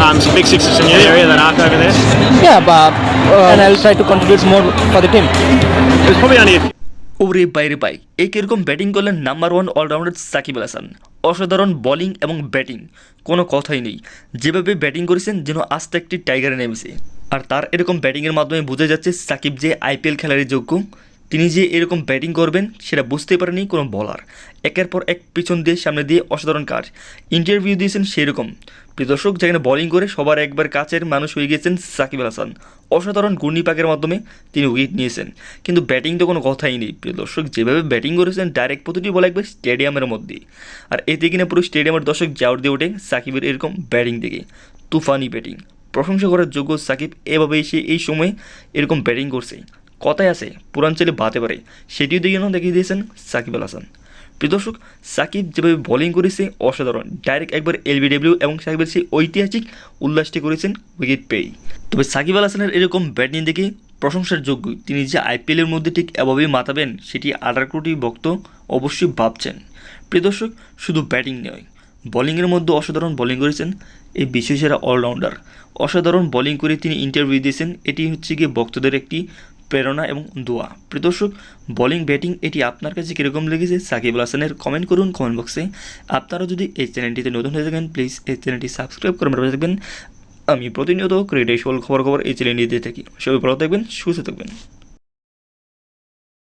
um, some big sixes in your area than after over there. Yeah, but uh, and I'll try to contribute more for the team. It was probably only a few. ওরে বাইরে পাই এই কীরকম batting করলেন number one allrounder Shakib Al Hasan অসাধারণ bowling এবং batting কোনো কথাই নেই যেভাবে ব্যাটিং করেছেন যেন আস্তে একটি টাইগারে নেমেছে আর তার এরকম ব্যাটিংয়ের মাধ্যমে বোঝা যাচ্ছে সাকিব যে আইপিএল খেলারই যোগ্য তিনি যে এরকম ব্যাটিং করবেন, সেটা বুঝতে পারেনি কোনো বলার একের পর এক পিছন দিয়ে সামনে দিয়ে অসাধারণ কাজ। ইন্টারভিউ দিয়েছেন সেই রকম প্রিয় দর্শক, যেখানে বোলিং করে সবার একবার কাছের মানুষ হয়ে গিয়েছেন সাকিব আল হাসান। অসাধারণ ঘূর্ণিপাকের মাধ্যমে তিনি উইকেট নিয়েছেন। কিন্তু ব্যাটিং তো কোনো কথাই নেই। প্রিয় দর্শক, যেভাবে ব্যাটিং করেছেন ডাইরেক্ট প্রতিটি বল একবার স্টেডিয়ামের মধ্যে। আর এতে কিনা পুরো স্টেডিয়ামের দর্শক জাউট দিয়ে ওঠে সাকিবের এরকম ব্যাটিং দেখে। তুফানি ব্যাটিং প্রশংসা করার যোগ্য সাকিব এভাবেই সে এই সময় এরকম ব্যাটিং করছে। কথায় আছে পুরাঞ্চলে বাতে পারে। সেটিও দেখে দেখিয়ে দিয়েছেন সাকিব আল হাসান। প্রিয় দর্শক, সাকিব যেভাবে বোলিং করেছে, অসাধারণ। ডাইরেক্ট একবার এলবিডব্লিউ এবং সাকিবের সেই ঐতিহাসিক উল্লাসটি করেছেন উইকেট পেয়েই। তবে সাকিব আল হাসানের এরকম ব্যাটিং দেখে প্রশংসার যোগ্য। তিনি যে আইপিএলের মধ্যে ঠিক এভাবেই মাতাবেন, সেটি আঠারো কোটি ভক্ত অবশ্যই ভাবছেন। প্রিয় দর্শক, শুধু ব্যাটিং নয় বোলিংয়ের মধ্যে অসাধারণ বোলিং করেছেন এই বিশ্বসেরা অলরাউন্ডার অসাধারণ বোলিং করে তিনি ইন্টারভিউ দিয়েছেন। এটি হচ্ছে গিয়ে ভক্তদের একটি প্রেরণা এবং দোয়া। প্রিয় দর্শক বোলিং ব্যাটিং এটি আপনার কাছে কীরকম লেগেছে? সাকিব আল হাসানের কমেন্ট করুন কমেন্ট বক্সে আপনারা যদি এই চ্যানেলটিতে নতুন হয়ে থাকেন প্লিজ এই চ্যানেলটি সাবস্ক্রাইব করে পাশে থাকবেন। আমি প্রতিনিয়ত ক্রিকেটের সকল খবর খবর এই চ্যানেলটি দিয়ে থাকি। সবাই ভালো থাকবেন, সুস্থ থাকবেন।